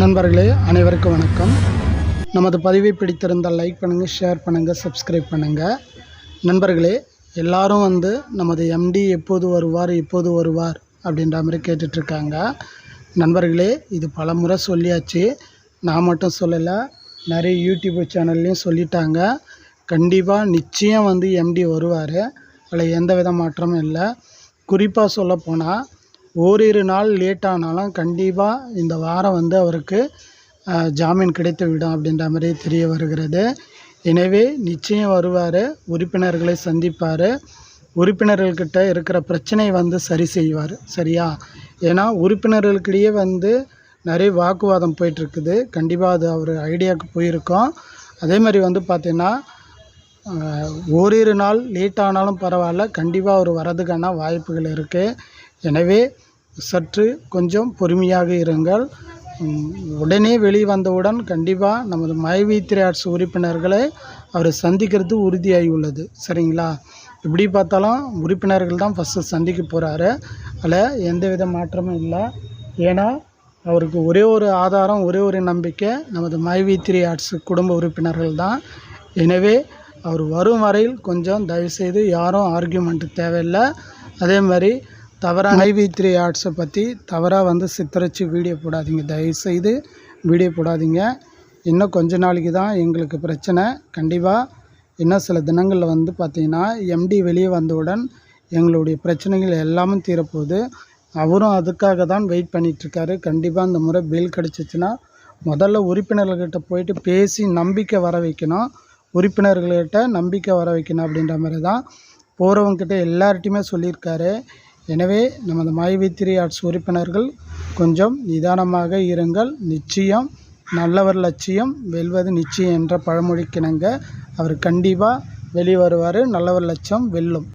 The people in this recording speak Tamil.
நண்பர்களே அனைவருக்கும் வணக்கம். நமது பதிவை பிடித்திருந்தால் லைக் பண்ணுங்கள் ஷேர் பண்ணுங்கள் சப்ஸ்கிரைப் பண்ணுங்கள் நண்பர்களே எல்லாரும் வந்து நமது எம்டி எப்போது வருவார் எப்போது வருவார் அப்படின்ற மாதிரி கேட்டுட்ருக்காங்க. நண்பர்களே இது பல முறை சொல்லியாச்சு. நான் மட்டும் சொல்லலை நிறைய யூடியூப் சேனல்லையும் சொல்லிட்டாங்க. கண்டிப்பாக நிச்சயம் வந்து எம்டி வருவார். அதில் எந்த வித மாற்றமும் இல்லை. குறிப்பாக சொல்லப்போனால் ஓரிரு நாள் லேட் ஆனாலும் கண்டிப்பாக இந்த வாரம் வந்து அவருக்கு ஜாமீன் கிடைத்து விடும் அப்படின்ற மாதிரி தெரிய வருகிறது. எனவே நிச்சயம் வருவார் உறுப்பினர்களை சந்திப்பார். உறுப்பினர்கள்கிட்ட இருக்கிற பிரச்சனை வந்து சரி செய்வார் சரியா? ஏன்னா உறுப்பினர்களுக்கிடையே வந்து நிறைய வாக்குவாதம் போயிட்டுருக்குது. கண்டிப்பாக அது அவர் ஐடியாவுக்கு போயிருக்கோம். அதே மாதிரி வந்து பார்த்திங்கன்னா ஓரிரு நாள் லேட் ஆனாலும் பரவாயில்ல. கண்டிப்பாக அவர் வரதுக்கான வாய்ப்புகள் இருக்குது எனவே சற்று கொஞ்சம் பொறுமையாக இருங்கள். உடனே வெளிவந்தவுடன் கண்டிப்பாக நமது மைவி த்ரீ ஆர்ட்ஸ் உறுப்பினர்களை அவர் சந்திக்கிறது உறுதியாகி உள்ளது சரிங்களா? எப்படி பார்த்தாலும் உறுப்பினர்கள் தான் ஃபஸ்ட்டு சந்திக்க போகிறாரு அதில் எந்த வித மாற்றமும் இல்லை. ஏன்னா அவருக்கு ஒரே ஒரு ஆதாரம் ஒரே ஒரு நம்பிக்கை நமது மைவி த்ரீ ஆர்ட்ஸ் குடும்ப உறுப்பினர்கள் தான். எனவே அவர் வரும் வரையில் கொஞ்சம் தயவுசெய்து யாரும் ஆர்கியூமெண்ட்டு தேவையில்லை. அதே மாதிரி தவறாக ஐவி த்ரீ ஆர்ட்ஸை பற்றி தவறாக வந்து சித்தரித்து வீடியோ போடாதீங்க. தயவுசெய்து வீடியோ போடாதீங்க. இன்னும் கொஞ்ச நாளைக்கு தான் எங்களுக்கு பிரச்சனை. கண்டிப்பாக இன்னும் சில தினங்களில் வந்து பார்த்திங்கன்னா எம்டி வெளியே வந்தவுடன் எங்களுடைய பிரச்சனைகள் எல்லாமும் தீரப்போகுது. அவரும் அதுக்காக தான் வெயிட் பண்ணிகிட்ருக்காரு கண்டிப்பாக இந்த முறை பெயில் கிடச்சிச்சின்னா முதல்ல உறுப்பினர்கள்கிட்ட போயிட்டு பேசி நம்பிக்கை வர வைக்கணும். உறுப்பினர்கள்கிட்ட நம்பிக்கை வர வைக்கணும் அப்படின்ற மாதிரி தான் போகிறவங்கக்கிட்ட எல்லார்ட்டையுமே சொல்லியிருக்காரு. எனவே நமது மாயவித்திரி ஆர்ட்ஸ் உறுப்பினர்கள் கொஞ்சம் நிதானமாக இருங்கள். நிச்சயம் நல்லவர் லட்சியம் வெல்வது நிச்சயம் என்ற பழமொழிக்கிணங்க. அவர் கண்டிப்பாக வெளிவருவார். நல்லவர் லட்சம் வெல்லும்.